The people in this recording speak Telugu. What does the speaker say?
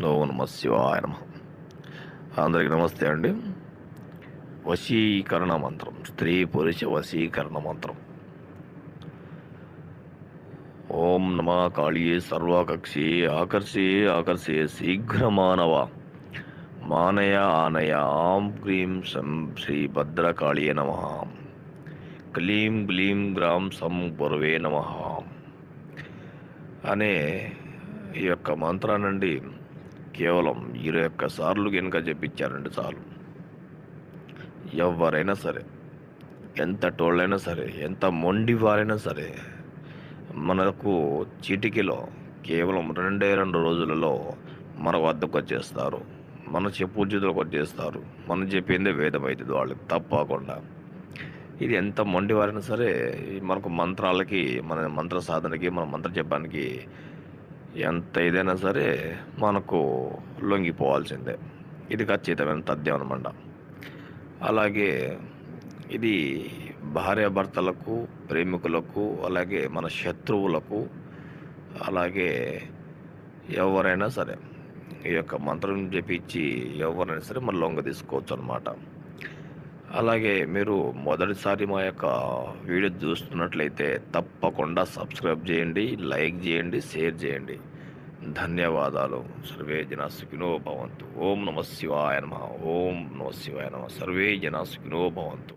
నో నమ శివాయ నమ. అందరికి నమస్తే అండి. వశీకరణ మంత్రం స్త్రీ పురుష వశీకరణ మంత్రం. ఓం నమ కాళీయే సర్వకక్షి ఆకర్షి ఆకర్షి శీఘ్రమానవ. మానయ ఆనయ ఆం క్రీం సం శ్రీ భద్రకాళియే నమ. క్లీం గ్లీం గ్రాం సం గురవే నమ. అనే ఈ యొక్క మంత్రానండి కేవలం ఇరవై ఒక్క సార్లు కనుక చెప్పించారంటే చాలు ఎవరైనా సరే ఎంత టోళ్ళైనా సరే ఎంత మొండి వారైనా సరే మనకు చీటికిలో కేవలం రెండే రెండు రోజులలో మన వద్దకు వచ్చేస్తారు. మన చెప్పు వచ్చేస్తారు. మనం చెప్పిందే వేదమైతుంది వాళ్ళకి తప్పకుండా. ఇది ఎంత మొండివారైనా సరే మనకు మంత్రాలకి మన మంత్ర సాధనకి మన మంత్ర చెప్పడానికి ఎంత ఇదైనా సరే మనకు లొంగిపోవాల్సిందే. ఇది ఖచ్చితమైన తథ్యం అనమాట అలాగే ఇది భార్యాభర్తలకు ప్రేమికులకు అలాగే మన శత్రువులకు అలాగే ఎవరైనా సరే ఈ యొక్క మంత్రం చెప్పించి ఎవరైనా సరే మన లొంగ తీసుకోవచ్చు అనమాట అలాగే మీరు మొదటిసారి మా యొక్క వీడియో చూస్తున్నట్లయితే తప్పకుండా సబ్స్క్రైబ్ చేయండి లైక్ చేయండి షేర్ చేయండి. ధన్యవాదాలు. సర్వే జన సుఖినో భవంతు. ఓం నమ శివాయ నమ. ఓం నమ శివాయ నమ. సర్వే జన సుఖినో భవంతు.